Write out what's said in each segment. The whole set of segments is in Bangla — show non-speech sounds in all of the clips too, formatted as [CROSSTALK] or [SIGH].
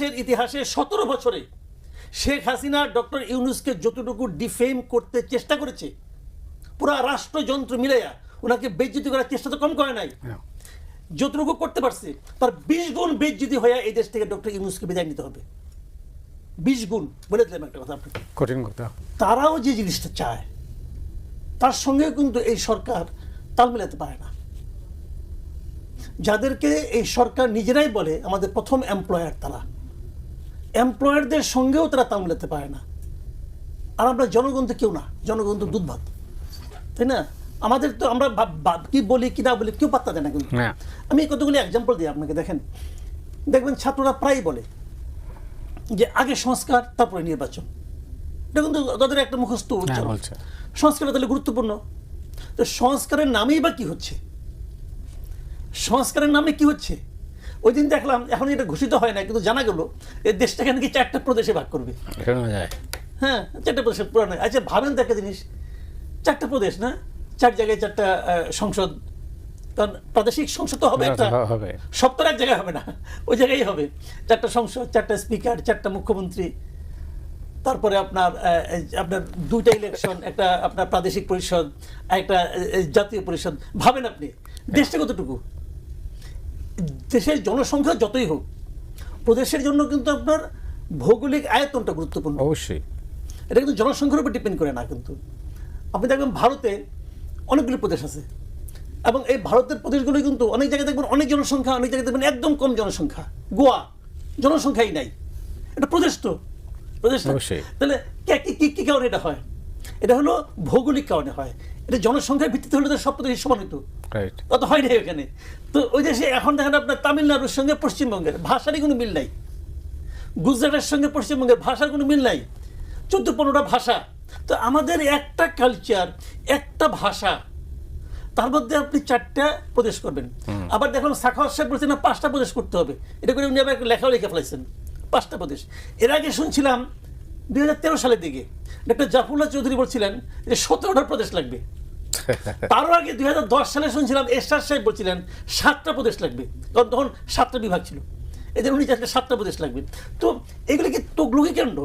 দেশের ইতিহাসে সতেরো বছরে শেখ হাসিনা ডক্টর ইউনুসকে যতটুকু ডিফেম করতে চেষ্টা করেছে পুরা রাষ্ট্রযন্ত্র মিলাইয়া ওনাকে বেজ্জিতি করার চেষ্টা তো কম করে নাই। হ্যাঁ। যতটুকু করতে পারছে তার বিশ গুণ বেজ্জিতি হয়ে এই দেশ থেকে ডক্টর ইউনুসকে বিদায় নিতে হবে। বিশ গুণ বলে দিলাম একটা কথা আপনাকে। কঠিন কথা। তারাও যে জিনিসটা চায় তার সঙ্গে কিন্তু এই সরকার তাল মেলাতে পারে না। যাদেরকে এই সরকার নিজেরাই বলে আমাদের প্রথম এমপ্লয়ার তারা। এমপ্লয়ারদের সঙ্গেও তারা তাল মেলাতে পারে না। আর আমরা জনগণ তো কেউ না জনগণ তো দুধ ভাত তাই না? আমাদের তো আমরা কি বলি কি না বলি কেউ পাত্তা দেয় না কিন্তু। হ্যাঁ। আমি কতগুলি এক্সাম্পল দিই আপনাকে দেখেন। দেখবেন ছাত্ররা প্রায়ই বলে যে আগে সংস্কার তারপরে নির্বাচন। এটা কিন্তু তাদের একটা মুখস্থ হ্যাঁ উচ্চারণ। সংস্কারটা তাহলে গুরুত্বপূর্ণ। তো সংস্কারের নামেই বা কি হচ্ছে? সংস্কারের নামে কি হচ্ছে? ওই দিন দেখলাম এখন এটা ঘোষিত হয় না কিন্তু জানা গেল এই দেশটাকে নাকি চারটা প্রদেশে ভাগ করবে। হ্যাঁ চারটা প্রদেশে পুরানো আচ্ছা ভাবেন তো একটা জিনিস চারটা প্রদেশ না? চার জায়গায় চারটা সংসদ। কারণ প্রাদেশিক সংসদ তো হবে একটা হবে। সব তো এক জায়গায় হবে না ওই জায়গায় হবে। চারটা সংসদ চারটা স্পিকার চারটা মুখ্যমন্ত্রী তারপরে আপনার আপনার দুইটা ইলেকশন একটা আপনার প্রাদেশিক পরিষদ আর একটা জাতীয় পরিষদ। ভাবেন আপনি দেশটা কতটুকু? দেশের জনসংখ্যা যতই হোক প্রদেশের জন্য কিন্তু আপনার ভৌগোলিক আয়তনটা গুরুত্বপূর্ণ। অবশ্যই। এটা কিন্তু জনসংখ্যার উপর ডিপেন্ড করে না কিন্তু। আপনি দেখবেন ভারতে অনেকগুলি প্রদেশ আছে এবং এই ভারতের প্রদেশগুলো কিন্তু অনেক জায়গায় দেখবেন অনেক জনসংখ্যা অনেক জায়গায় দেখবেন একদম কম জনসংখ্যা। গোয়া জনসংখ্যাই নাই। এটা প্রদেশ তো। প্রদেশ। তাহলে কি- কি কারণে এটা হয়? এটা হলো ভৌগোলিক কারণে হয়। এটা জনসংখ্যার ভিত্তিতে হলে তো সব প্রদেশ সমান হতো তত হয় নাই ওখানে। তো ওই দেশে এখন দেখেন আপনার তামিলনাড়ুর সঙ্গে পশ্চিমবঙ্গের ভাষারই কোনো মিল নাই। গুজরাটের সঙ্গে পশ্চিমবঙ্গের ভাষার কোনো মিল নাই। চোদ্দ পনেরোটা ভাষা। তো আমাদের একটা কালচার একটা ভাষা। তার মধ্যে আপনি চারটা প্রদেশ করবেন। আবার দেখুন সাখাওয়াত সাহেব বলছেন না পাঁচটা প্রদেশ করতে হবে। এটা করে উনি আবার একটা লেখাও লিখে ফেলাইছেন পাঁচটা প্রদেশ। এর আগে শুনছিলাম দুই হাজার তেরো সালের দিকে। ডক্টর জাফরুল্লাহ চৌধুরী বলছিলেন যে সতেরোটা প্রদেশ লাগবে। [LAUGHS] তারও আগে দুই হাজার দশ সালে শুনছিলাম এরশাদ সাহেব বলছিলেন, সাতটা প্রদেশ লাগবে। তখন তখন সাতটা বিভাগ ছিল। এদের উনি চাইছিলেন সাতটা প্রদেশ লাগবে। তো এগুলি কি তগলুকি কেন্দ্র?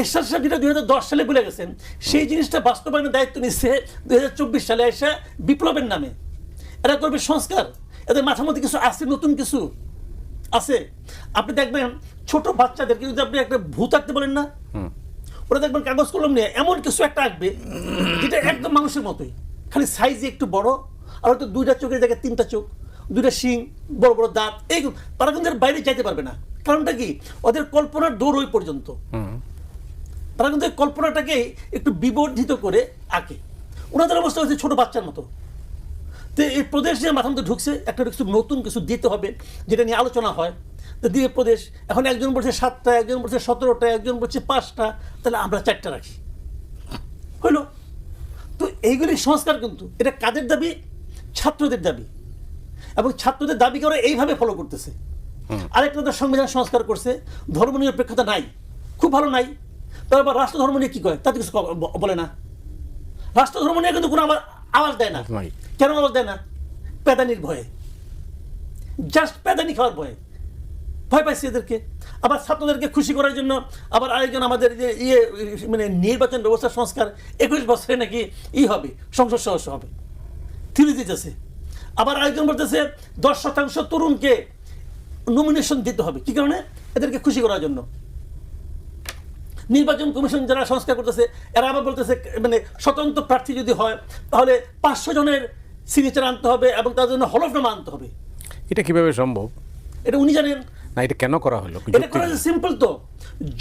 এরশাদ সাহেব যেটা দুই হাজার দশ সালে বলে গেছেন, সেই জিনিসটা বাস্তবায়নের দায়িত্ব নিচ্ছে দুই হাজার চব্বিশ সালে এসে বিপ্লবের নামে। এরা করবে সংস্কার। এদের মাথার মধ্যে কিছু আছে, নতুন কিছু আছে। আপনি দেখবেন ছোট বাচ্চাদেরকে যদি আপনি একটা ভূত আঁকতে বলেন না ওরা দেখবেন কাগজ কলম নিয়ে এমন কিছু একটা আঁকবে যেটা একদম মানুষের মতোই। খালি সাইজে একটু বড় আর হয়তো দুইটা চোখের জায়গায় তিনটা চোখ দুইটা শিং বড় বড় দাঁত এই তারা কিন্তু বাইরে যাইতে পারবে না। কারণটা কি? ওদের কল্পনার দৌড় ওই পর্যন্ত। তারা কিন্তু কল্পনাটাকে একটু বিবর্ধিত করে আঁকে। ওনাদের অবস্থা হচ্ছে ছোট বাচ্চার মতো। তো এই প্রদেশ যে মাথার মধ্যে ঢুকছে একটা কিছু নতুন কিছু দিতে হবে যেটা নিয়ে আলোচনা হয়। তো দিয়ে প্রদেশ এখন একজন বলছে সাতটা একজন বলছে সতেরোটা একজন বলছে পাঁচটা তাহলে আমরা চারটা রাখি। হইল? তো এইগুলি সংস্কার কিন্তু এটা কাদের দাবি? ছাত্রদের দাবি। এবং ছাত্রদের দাবি করে এইভাবে ফলো করতেছে। আরেকটা তো সংবিধান সংস্কার করছে ধর্মনিরপেক্ষতা নাই। খুব ভালো নাই। আবার রাষ্ট্র ধর্ম নিয়ে কী করে? তাতে কিছু বলে না। রাষ্ট্র ধর্ম নিয়ে কিন্তু কোনো আবার আওয়াজ দেয় না। কেন আওয়াজ দেয় না? পেদানির ভয়ে। জাস্ট পেদানি খাওয়ার ভয়ে। ভয় পাইছি এদেরকে। আবার ছাত্রদেরকে খুশি করার জন্য আবার আরেকজন আমাদের যে ইয়ে মানে নির্বাচন ব্যবস্থা সংস্কার একুশ বছরে নাকি ই হবে সংসদ সদস্য হবে। থিরি দিতেছে। আবার আরেকজন বলতেছে দশ শতাংশ তরুণকে নমিনেশন দিতে হবে। কি কারণে? এদেরকে খুশি করার জন্য। নির্বাচন কমিশন যারা সংস্কার করতেছে এরা আবার বলতেছে মানে স্বতন্ত্র প্রার্থী যদি হয় তাহলে পাঁচশো জনের সিগনেচার আনতে হবে এবং তার জন্য হলফনামা আনতে হবে। এটা কীভাবে সম্ভব? এটা উনি জানেন। না এটা কেন করা হলো? এটা করা? সিম্পল তো।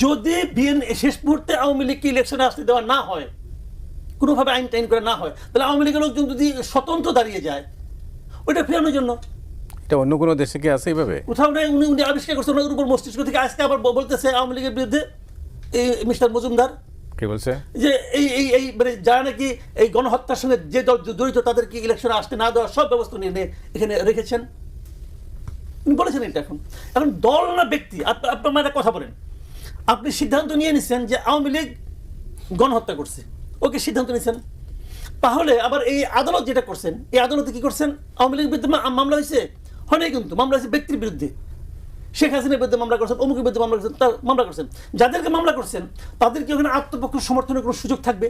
যদি বিএন শেষ মুহূর্তে আওয়ামী লীগকে ইলেকশনে আসতে দেওয়া না হয় কোনোভাবে আইন টাইন করে না হয় তাহলে আওয়ামী লীগের লোকজন যদি স্বতন্ত্র দাঁড়িয়ে যায় ওইটা ফেরানোর জন্য। এটা অন্য কোনো দেশে কি আছে এইভাবে কোথাও নেই উনি উনি আবিষ্কার করছেন ওনার উপর মস্তিষ্ক থেকে। আজকে আবার বলতেছে আওয়ামী লীগের বিরুদ্ধে মিস্টার মজুমদার? কি বলছে? যে এই এই এই মানে যারা নাকি এই গণহত্যার সঙ্গে যে দল জড়িত তাদেরকে ইলেকশনে আসতে না দেওয়ার সব ব্যবস্থা নিয়ে এখানে রেখেছেন? বলেছেন এটা এখন। এখন দল না ব্যক্তি? আপ- আপনি একটা কথা বলেন। আপনি সিদ্ধান্ত নিয়ে নিচ্ছেন যে আওয়ামী লীগ গণহত্যা করছে। ওকে সিদ্ধান্ত নিয়েছেন তাহলে আবার এই আদালত যেটা করছেন এই আদালতে কি করছেন? আওয়ামী লীগের বিরুদ্ধে মামলা হয়েছে? হয় নাই কিন্তু মামলা হয়েছে ব্যক্তির বিরুদ্ধে। শেখ হাসিনার বিরুদ্ধে মামলা করছেন অমুকের বিরুদ্ধে মামলা করছেন তার মামলা করছেন। যাদেরকে মামলা করছেন তাদেরকে ওখানে আত্মপক্ষ সমর্থনের কোনো সুযোগ থাকবে?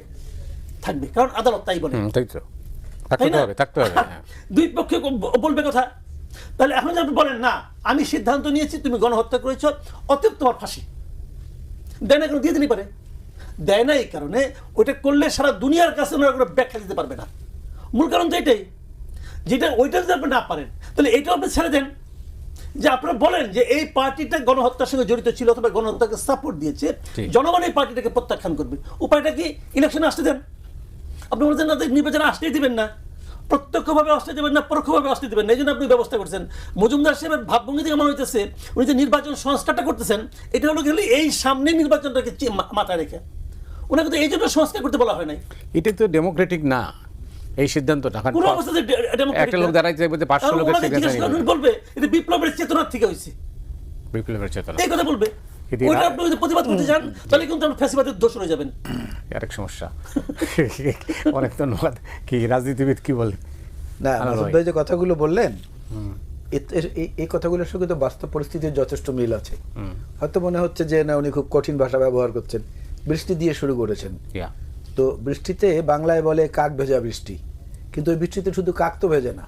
থাকবে কারণ আদালত তাই বলে। হ্যাঁ। [LAUGHS] দুই পক্ষে বলবে কথা। তাহলে এখন যদি আপনি বলেন না আমি সিদ্ধান্ত নিয়েছি তুমি গণহত্যা করেছ অতএব তোমার ফাঁসি। দেয় না কেন দিয়ে দিতে পারে। দেয় না এই কারণে ওইটা করলে সারা দুনিয়ার কাছে ওনারা কোনো ব্যাখ্যা দিতে পারবে না। মূল কারণ তো এটাই যেটা ওইটা যদি আপনি না পারেন তাহলে এটাও আপনি ছেড়ে দেন। যে আপনারা বলেন যে এই পার্টিটা গণহত্যার সঙ্গে জড়িত ছিল অথবা গণহত্যাকে সাপোর্ট দিয়েছে। জনগণ এই পার্টিটাকে প্রত্যাখ্যান করবে। উপায়টা কি? ইলেকশনে আসতে দেন। আপনি বলছেন না নির্বাচনে আসতেই দিবেন না। প্রত্যক্ষভাবে আসতে দেবেন না পরোক্ষভাবে আসতে দেবেন না। এই জন্য আপনি ব্যবস্থা করছেন। মজুমদার সাহেবের ভাবভঙ্গি থেকে মনে হইতেছে উনি যে নির্বাচন সংস্কারটা করতেছেন এটা হলো গেলে এই সামনে নির্বাচনটাকে মাথায় রেখে। ওনাকে তো এই জন্য সংস্কার করতে বলা হয় নাই। এটা তো ডেমোক্রেটিক না। এই ডে- একটা লোক না। দাঁড়াইতে বলতে পাঁচশো লোকের বলবে এটা বিপ্লবের চেতনার থেকে হয়েছে? বিপ্লবের চেতনা। এই কথা বলবে। কিন্তু আপনি যদি প্রতিবাদ করতে চান তাহলে কিন্তু আপনি ফ্যাসিবাদের দোষ হয়ে যাবেন। আরেক সমস্যা। অনেক ধন্যবাদ। কি রাজনীতিবিদ কি বলে? না ভাই। যে কথাগুলো বললেন এই- এই কথাগুলোর সঙ্গে তো বাস্তব পরিস্থিতির যথেষ্ট মিল আছে। হয়তো মনে হচ্ছে যে না উনি খুব কঠিন ভাষা ব্যবহার করছেন। বৃষ্টি দিয়ে শুরু করেছেন। ইয়া। তো বৃষ্টিতে বাংলায় বলে কাক ভেজা বৃষ্টি। কিন্তু ওই বৃষ্টিতে শুধু কাক তো ভেজে না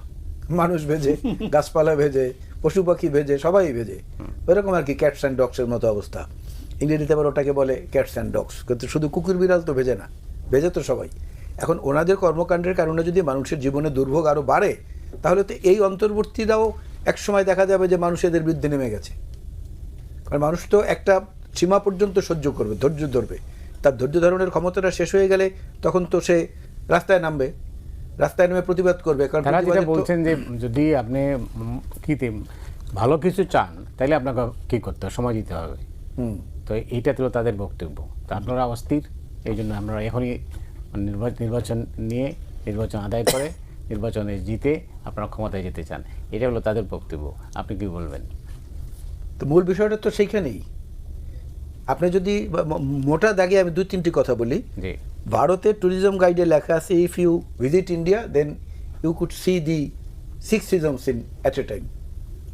মানুষ ভেজে [LAUGHS] গাছপালা ভেজে পশু পাখি ভেজে সবাই ভেজে। ওইরকম আর কি ক্যাটস অ্যান্ড ডগসের মতো অবস্থা। ইংরেজিতে আবার ওটাকে বলে ক্যাটস অ্যান্ড ডগস কিন্তু শুধু কুকুর বিড়াল তো ভেজে না ভেজে তো সবাই। এখন ওনাদের কর্মকাণ্ডের কারণে যদি মানুষের জীবনে দুর্ভোগ আরও বাড়ে তাহলে তো এই অন্তর্বর্তীরাও এক সময় দেখা যাবে যে মানুষ এদের বিরুদ্ধে নেমে গেছে। কারণ মানুষ তো একটা সীমা পর্যন্ত সহ্য করবে ধৈর্য ধরবে। তার ধৈর্য ধারণের ক্ষমতাটা শেষ হয়ে গেলে তখন তো সে রাস্তায় নামবে রাস্তায় নেমে প্রতিবাদ করবে কারণ তারা যেটা বলছেন যে যদি আপনি উম, কি ভালো কিছু চান তাহলে আপনাকে কি করতে হবে? সময় দিতে হবে। হুম। তো এইটা তো তাদের বক্তব্য। তো আপনারা অস্থির এই জন্য আমরা এখনই নির্বাচন নির্বাচন নিয়ে নির্বাচন আদায় করে [LAUGHS] নির্বাচনে জিতে আপনারা ক্ষমতায় যেতে চান। এটা হলো তাদের বক্তব্য। আপনি কি বলবেন? তো মূল বিষয়টা তো সেইখানেই। আপনি যদি মোটা দাগে আমি দুই তিনটি কথা বলি। জি। ভারতের ট্যুরিজম গাইডে লেখা আছে if you visit India then you could see the six seasons in at a time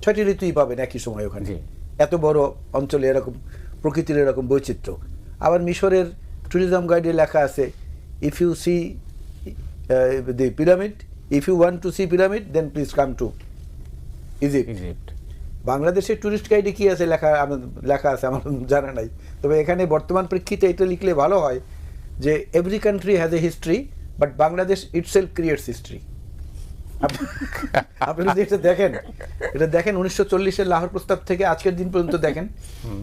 ছয়টি ঋতুই পাবেন একই সময় ওখানে। জি। এত বড় অঞ্চলে এরকম প্রকৃতির এরকম বৈচিত্র্য। আবার মিশরের ট্যুরিজম গাইডে লেখা আছে if you see the pyramid if you want to see pyramid then please come to Egypt বাংলাদেশের ট্যুরিস্ট গাইডে কি আছে লেখা লেখা আছে আমার জানা নাই। তবে এখানে বর্তমান প্রেক্ষিতে এটা লিখলে ভালো হয় যে every country has a history but Bangladesh itself creates history আপনি যদি এটা দেখেন এটা দেখেন উনিশশো চল্লিশের লাহোর প্রস্তাব থেকে আজকের দিন পর্যন্ত দেখেন।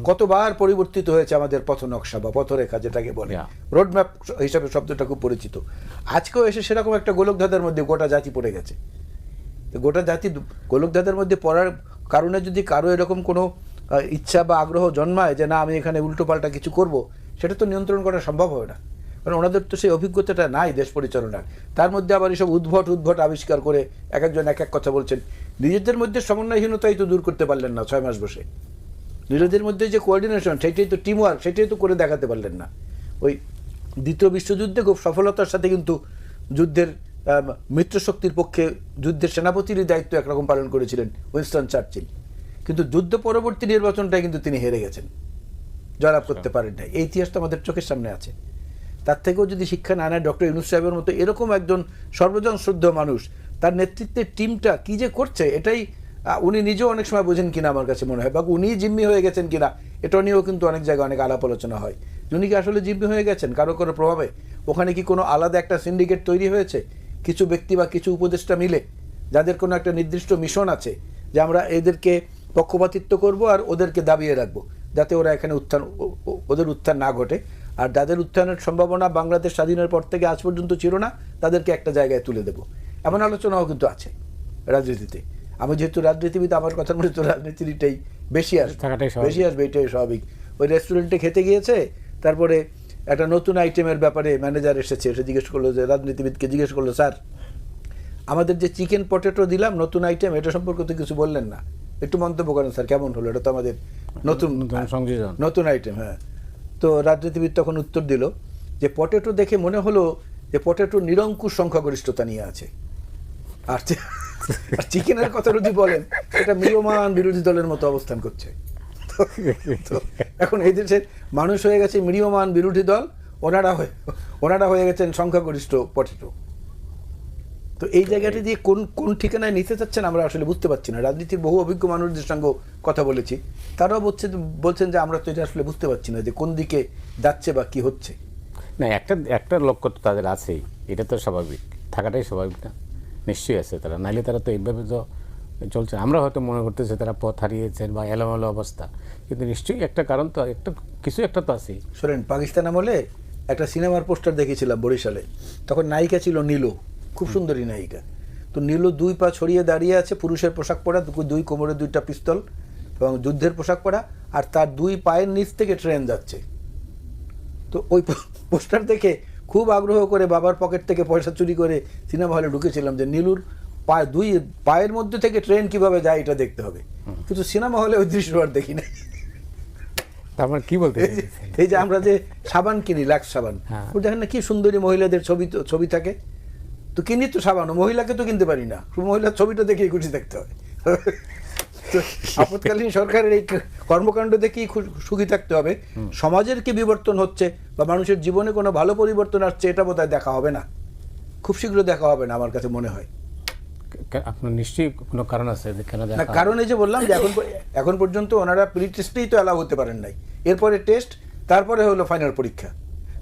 কতবার পরিবর্তিত হয়েছে আমাদের পথ নকশা বা পথরেখা যেটাকে বলে। Yeah. রোড ম্যাপ হিসাবে শব্দটা খুব পরিচিত। আজকেও এসে সেরকম একটা গোলকধাঁধার মধ্যে গোটা জাতি পড়ে গেছে। তো গোটা জাতি গোলকধাঁধার মধ্যে পড়ার কারণে যদি কারও এরকম কোনো ইচ্ছা বা আগ্রহ জন্মায় যে না, আমি এখানে উল্টোপাল্টা কিছু করব, সেটা তো নিয়ন্ত্রণ করা সম্ভব হবে না। কারণ ওনাদের তো সেই অভিজ্ঞতাটা নাই দেশ পরিচালনার। তার মধ্যে আবার এসব উদ্ভট উদ্ভট আবিষ্কার করে এক একজন এক এক কথা বলছেন। নিজেদের মধ্যে সমন্বয়হীনতাই তো দূর করতে পারলেন না ছয় মাস বসে। নিজেদের মধ্যে যে কোঅর্ডিনেশন সেটাই তো টিম ওয়ার্ক সেটাই তো করে দেখাতে পারলেন না। ওই দ্বিতীয় বিশ্বযুদ্ধে খুব সফলতার সাথে কিন্তু যুদ্ধের মিত্রশক্তির পক্ষে যুদ্ধের সেনাপতিরই দায়িত্ব একরকম পালন করেছিলেন উইনস্টন চার্চিল। কিন্তু যুদ্ধ পরবর্তী নির্বাচনটাই কিন্তু তিনি হেরে গেছেন। জয়লাভ করতে পারেন নাই এই ইতিহাস তো আমাদের চোখের সামনে আছে। তার থেকেও যদি শিক্ষা না নেয় ডক্টর ইউনুস সাহেবের মতো এরকম একজন সর্বজন শ্রদ্ধ মানুষ তার নেতৃত্বের টিমটা কি যে করছে এটাই উনি নিজেও অনেক সময় বোঝেন কিনা আমার কাছে মনে হয়। বা উনি জিম্মি হয়ে গেছেন কিনা এটা নিয়েও কিন্তু অনেক জায়গায় অনেক আলাপ আলোচনা হয়। উনি কি আসলে জিম্মি হয়ে গেছেন? কারও কোনো প্রভাবে? ওখানে কি কোনো আলাদা একটা সিন্ডিকেট তৈরি হয়েছে? কিছু ব্যক্তি বা কিছু উপদেষ্টা মিলে যাদের কোনো একটা নির্দিষ্ট মিশন আছে যে আমরা এদেরকে পক্ষপাতিত্ব করব আর ওদেরকে দাবিয়ে রাখব যাতে ওরা এখানে উত্থান ওদের উত্থান না ঘটে। আর যাদের উত্থানের সম্ভাবনা বাংলাদেশ স্বাধীনের পর থেকে আজ পর্যন্ত ছিল না তাদেরকে একটা জায়গায় তুলে দেব। এমন আলোচনাও কিন্তু আছে রাজনীতিতে। আমি যেহেতু রাজনীতিবিদ আমার কথার মধ্যে তো রাজনীতিটাই বেশি আসবে। বেশি আসবে এটাই স্বাভাবিক। ওই রেস্টুরেন্টে খেতে গিয়েছে তারপরে একটা নতুন আইটেমের ব্যাপারে ম্যানেজার এসেছে এসে জিজ্ঞেস করল যে রাজনীতিবিদকে জিজ্ঞেস করল স্যার আমাদের যে চিকেন পটেটো দিলাম নতুন আইটেম এটা সম্পর্কে তো কিছু বললেন না। একটু মন্তব্য করেন স্যার কেমন হলো? এটা তো আমাদের নতুন নতুন সংযোজন। নতুন আইটেম হ্যাঁ। তো রাজনীতিবিদ তখন উত্তর দিল যে পটেটো দেখে মনে হলো যে পটেটো নিরঙ্কুশ সংখ্যাগরিষ্ঠতা নিয়ে আছে। আর আর চিকেনের কথা যদি বলেন এটা মিয়মান বিরোধী দলের মতো অবস্থান করছে। তো [LAUGHS] এখন এই দেশের মানুষ হয়ে গেছে মিডিয়মান বিরোধী দল ওনারা হয়ে ওনারা হয়ে গেছেন সংখ্যাগরিষ্ঠ পটেটো। তো এই জায়গাটি দিয়ে কোন কোন ঠিকানায় নিতে চাচ্ছেন আমরা আসলে বুঝতে পারছি না। রাজনীতির বহু অভিজ্ঞ মানুষদের সঙ্গে কথা বলেছি। তারাও বলছে বলছেন যে আমরা তো এটা আসলে বুঝতে পারছি না যে কোন দিকে যাচ্ছে বা কি হচ্ছে। না একটা একটা লক্ষ্য তো তাদের আছেই। এটা তো স্বাভাবিক। থাকাটাই স্বাভাবিক না। নিশ্চয়ই আছে তারা। নাইলে তারা তো এইভাবে তো চলছে। আমরা হয়তো মনে করতেছি তারা পথ হারিয়েছেন বা এলোমেলো অবস্থা। কিন্তু নিশ্চয়ই একটা কারণ তো একটা কিছু একটা তো আছেই। শোনেন পাকিস্তান আমলে একটা সিনেমার পোস্টার দেখেছিলাম বরিশালে। তখন নায়িকা ছিল নীলু খুব সুন্দরী নায়িকা। তো নীলু দুই পা ছড়িয়ে দাঁড়িয়ে আছে পুরুষের পোশাক পরা দুই কোমরে দুইটা পিস্তল এবং যুদ্ধের পোশাক পরা আর তার দুই পায়ের নিচ থেকে ট্রেন যাচ্ছে। তো ওই পোস্টার দেখে খুব আগ্রহ করে বাবার পকেট থেকে পয়সা চুরি করে সিনেমা হলে ঢুকেছিলাম যে নীলুর পা দুই পায়ের মধ্যে থেকে ট্রেন কীভাবে যায় এটা দেখতে হবে। কিন্তু সিনেমা হলে ওই দৃশ্য আর দেখি না। তার মানে কি বলতে এই যে- আমরা যে সাবান কিনি লাক্স সাবান হ্যাঁ। দেখেন না কি সুন্দরী মহিলাদের ছবি তো- ছবি থাকে? তো কিনি তো সাবান ও মহিলাকে তো কিনতে পারি না। মহিলার ছবিটা দেখেই খুশি দেখতে হয়। তো আপৎকালীন সরকারের এই কর্মকাণ্ড দেখেই সুখী থাকতে হবে। সমাজের কি বিবর্তন হচ্ছে বা মানুষের জীবনে কোনো ভালো পরিবর্তন আসছে এটা বোধহয় দেখা হবে না। খুব শীঘ্র দেখা হবে না আমার কাছে মনে হয়। আপনার নিশ্চয়ই কোনো কারণ আছে যে কেন না কারণ এই যে বললাম যে এখন এখন পর্যন্ত ওনারা প্রি টেস্টেই তো অ্যালাউ হতে পারেন নাই। এরপরে টেস্ট তারপরে হলো ফাইনাল পরীক্ষা।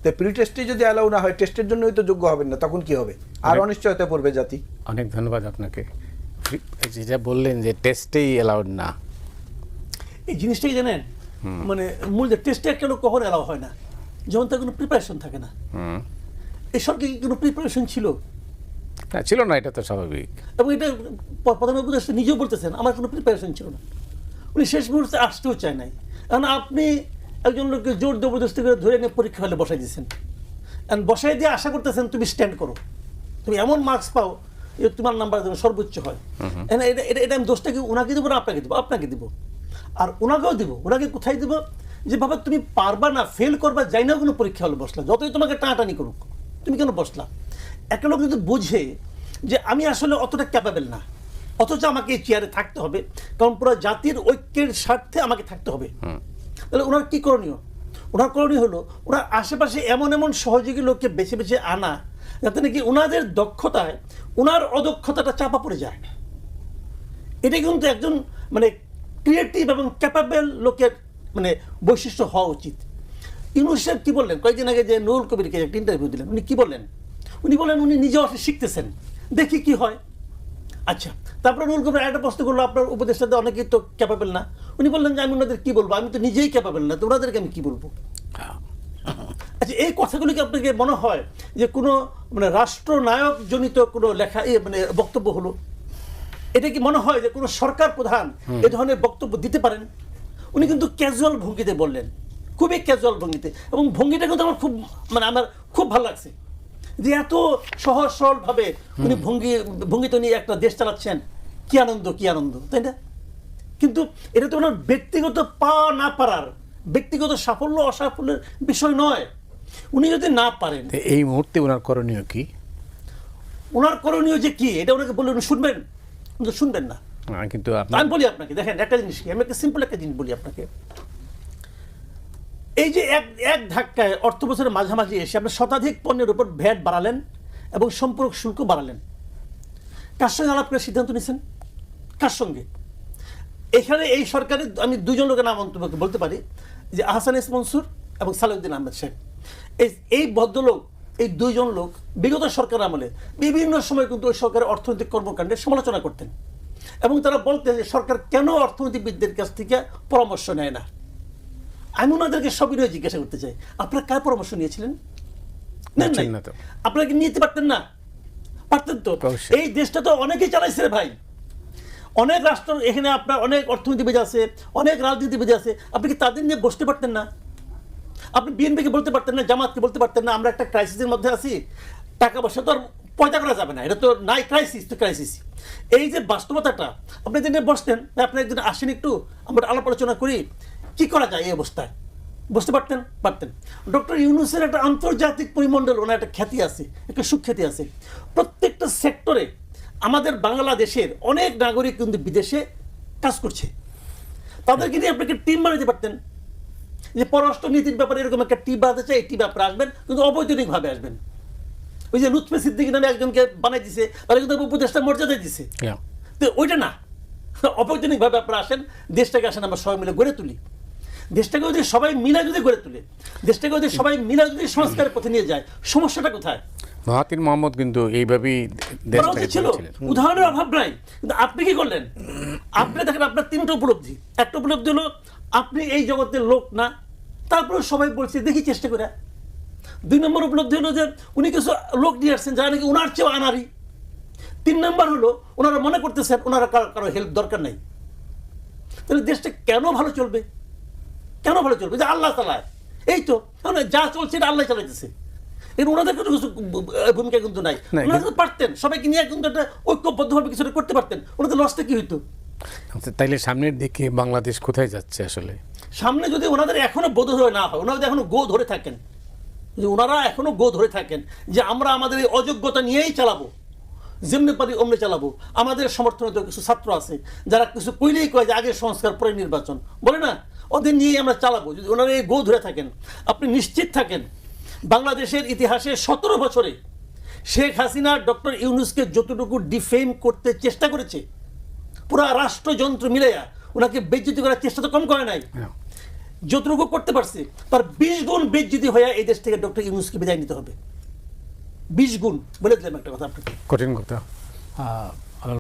তো প্রি টেস্টে যদি অ্যালাউ না হয় টেস্টের জন্যই তো যোগ্য হবেন না তখন কি হবে? আর অনিশ্চয়তা পড়বে জাতি। অনেক ধন্যবাদ আপনাকে। যেটা বললেন যে টেস্টেই অ্যালাউড না। এই জিনিসটাই জানেন? মানে মূল যে টেস্টে একটা লোক কখন অ্যালাউ হয় না? যখন তার কোনো প্রিপারেশন থাকে না। এই সরকার কি কোনো প্রিপারেশন ছিল? না ছিল না এটা তো স্বাভাবিক। এবং এটা প্রধান উপদেষ্টা নিজেও বলতেছেন আমার কোনো প্রিপারেশন ছিল না। উনি শেষ মুহূর্তে আসতেও চায় নাই। কারণ আপনি একজন লোককে জোর জবরদস্তি করে ধরে নিয়ে পরীক্ষা হলে বসাই দিয়েছেন। আর বসাই দিয়ে আশা করতেছেন তুমি স্ট্যান্ড করো। তুমি এমন মার্কস পাও যে তোমার নাম্বার যেন সর্বোচ্চ হয়। এটা এটা এটা আমি দোষটা কি ওনাকে দেবো না আপনাকে দেবো? আপনাকে দিব। আর ওনাকেও দিব। ওনাকে কোথায় দিব? যে বাবা তুমি পারবা না ফেল করবা যাই না কোনো পরীক্ষা হলে বসলা। যতই তোমাকে টানাটানি করুক। তুমি কেন বসলা? একটা লোক যদি বোঝে যে আমি আসলে অতটা ক্যাপাবেল না অথচ আমাকে এই চেয়ারে থাকতে হবে কারণ পুরো জাতির ঐক্যের স্বার্থে আমাকে থাকতে হবে। তাহলে ওনার কি করণীয়? ওনার করণীয় হলো ওনার আশেপাশে এমন এমন সহযোগী লোককে বেছে বেছে আনা যাতে নাকি ওনাদের দক্ষতায় ওনার অদক্ষতাটা চাপা পড়ে যায়। এটা কিন্তু একজন মানে ক্রিয়েটিভ এবং ক্যাপাবেল লোকের মানে বৈশিষ্ট্য হওয়া উচিত। ইউনুস সাহেব কি বললেন? কয়েকদিন আগে যে নুরুল কবিরকে একটা ইন্টারভিউ দিলেন উনি কী বললেন? উনি বলেন উনি আসলে শিখতেছেন। দেখি কি হয়। আচ্ছা তারপরে নুরুল কবির একটা প্রশ্ন করল আপনার উপদেষ্টাতে অনেকেই তো ক্যাপাবেল না। উনি বললেন যে আমি ওনাদের কি বলব? আমি তো নিজেই ক্যাপাবেল না তো ওনাদেরকে আমি কি বলব? আচ্ছা এই কথাগুলো কি আপনাকে মনে হয় যে কোনো মানে রাষ্ট্রনায়ক জনিত কোনো লেখা মানে বক্তব্য হলো? এটা কি মনে হয় যে কোনো সরকার প্রধান এ ধরনের বক্তব্য দিতে পারেন? উনি কিন্তু ক্যাজুয়াল ভঙ্গিতে বললেন। খুবই ক্যাজুয়াল ভঙ্গিতে। এবং ভঙ্গিটা কিন্তু আমার খুব মানে আমার খুব ভালো লাগছে। যে এত সহজ সরলভাবে উনি ভঙ্গি ভঙ্গিতে নিয়ে একটা দেশ চালাচ্ছেন কি আনন্দ কি আনন্দ তাই না? কিন্তু এটা তো ওনার ব্যক্তিগত পা না পারার ব্যক্তিগত সাফল্য অসাফল্যের বিষয় নয়। উনি যদি না পারেন এই মুহূর্তে ওনার করণীয় কি? ওনার করণীয় যে কি এটা ওনাকে বললে উনি শুনবেন। উনি শুনবেন না। কিন্তু আমি বলি আপনাকে দেখেন একটা জিনিস কি আমি একটা সিম্পল একটা জিনিস বলি আপনাকে। এই যে এক এক ধাক্কায় অর্থ বছরের মাঝামাঝি এসে আপনি শতাধিক পণ্যের উপর ভ্যাট বাড়ালেন এবং সম্পূরক শুল্ক বাড়ালেন। কার সঙ্গে আলাপ করে সিদ্ধান্ত নিয়েছেন? কার সঙ্গে? এখানে এই সরকারে আমি দুজন লোকের নাম অন্তর্ভুক্ত বলতে পারি, যে আহসান ইস মনসুর এবং সালাউদ্দিন আহমেদ শেখ। এই এই ভদ্রলোক, এই দুইজন লোক বিগত সরকার আমলে বিভিন্ন সময় কিন্তু ওই সরকারের অর্থনৈতিক কর্মকাণ্ডের সমালোচনা করতেন এবং তারা বলতেন যে সরকার কেন অর্থনীতিবিদদের কাছ থেকে পরামর্শ নেয় না। আমি ওনাদেরকে সবিনয় জিজ্ঞাসা করতে চাই। আপনারা কার পরামর্শ নিয়েছিলেন? নেন নাই। আপনারা কি নিতে পারতেন না? পারতেন তো? এই দেশটা তো অনেকেই চালাইছে রে ভাই। অনেক রাষ্ট্র এখানে আপনার অনেক অর্থনীতিবিদ আছে অনেক রাজনীতিবিদ আছে। আপনি কি তাদের নিয়ে বসতে পারতেন না? আপনি বিএনপিকে বলতে পারতেন না জামাতকে বলতে পারতেন না আমরা একটা ক্রাইসিসের মধ্যে আছি। টাকা পয়সা তো আর পয়দা করা যাবে না এটা তো নাই ক্রাইসিস তো ক্রাইসিস এই যে বাস্তবতাটা আপনি যেন বসতেন আপনি একদিন আসেন একটু আমরা আলাপ আলোচনা করি। কি করা যায় এই অবস্থায়? বুঝতে পারতেন? পারতেন। ডক্টর ইউনুসের একটা আন্তর্জাতিক পরিমণ্ডল ওনার একটা খ্যাতি আছে একটা সুখ্যাতি আছে। প্রত্যেকটা সেক্টরে আমাদের বাংলাদেশের অনেক নাগরিক কিন্তু বিদেশে কাজ করছে। তাদেরকে নিয়ে আপনাকে টিম বানাতে পারতেন। যে পররাষ্ট্র নীতির ব্যাপারে এরকম একটা টিম বানাতে চাই এই টিম আপনারা আসবেন কিন্তু অবৈতনিক ভাবে আসবেন। ওই যে লুৎফে সিদ্দিকি নামে একজনকে বানাই দিছে তাহলে কিন্তু উপদেষ্টা মর্যাদা দিছে. তো ওইটা না। অবৈতনিক ভাবে আপনারা আসেন দেশটাকে আসেন আমরা সবাই মিলে গড়ে তুলি। দেশটাকে যদি সবাই মিলে যদি গড়ে তুলে দেশটাকে যদি সবাই মিলে যদি সংস্কারের পথে নিয়ে যায় সমস্যাটা কোথায়? মাহাতির মোহাম্মদ কিন্তু এইভাবেই ছিল উদাহরণের অভাব নাই। কিন্তু আপনি কি করলেন? আপনি দেখেন আপনার তিনটা উপলব্ধি। একটা উপলব্ধি হলো আপনি এই জগতের লোক না তারপরে সবাই বলছে দেখি চেষ্টা করে। দুই নম্বর উপলব্ধি হলো যে উনি কিছু লোক নিয়ে আসছেন যারা নাকি ওনার চেয়েও আনারি তিন নম্বর হলো ওনারা মনে করতেছেন ওনারা কারও কারও হেল্প দরকার নাই। তাহলে দেশটা কেন ভালো চলবে? কেন ভালো চলবে? যে আল্লাহ চালায়। এই তো যা চলছে এটা আল্লাহ চালাইতেছে। এর ওনাদের কোনো কিছু ভূমিকা কিন্তু নাই। ওনারা কিন্তু পারতেন সবাইকে নিয়ে কিন্তু একটা ঐক্যবদ্ধভাবে কিছুটা করতে পারতেন। ওনাদের লসটা কি হইতো? আচ্ছা, তাইলে সামনের দিকে বাংলাদেশ কোথায় যাচ্ছে আসলে? সামনে যদি ওনাদের এখনও বোধ হয়ে না হয় ওনারা এখনও গো ধরে থাকেন যে ওনারা এখনও গো ধরে থাকেন যে আমরা আমাদের এই অযোগ্যতা নিয়েই চালাবো যেমনি পারি অমনি চালাবো। আমাদের সমর্থনে তো কিছু ছাত্র আছে যারা কিছু কইলেই কয় যে আগে সংস্কার পরে নির্বাচন। বলে না ওদের নিয়েই আমরা চালাবো। যদি ওনারা এই গো ধরে থাকেন আপনি নিশ্চিত থাকেন বাংলাদেশের ইতিহাসে সতেরো বছরে শেখ হাসিনা ডক্টর ইউনুসকে যতটুকু ডিফেম করতে চেষ্টা করেছে পুরা রাষ্ট্রযন্ত্র মিলাইয়া ওনাকে বেজ্জিত করার চেষ্টা তো কম করে নাই। হ্যাঁ। যতটুকু করতে পারছে তার বিশ গুণ বেজ্জিতি হয়ে এই দেশ থেকে ডক্টর ইউনুসকে বিদায় নিতে হবে। বিশ গুণ বলে দিলাম একটা কথা আপনাকে। কঠিন কথা। আহ,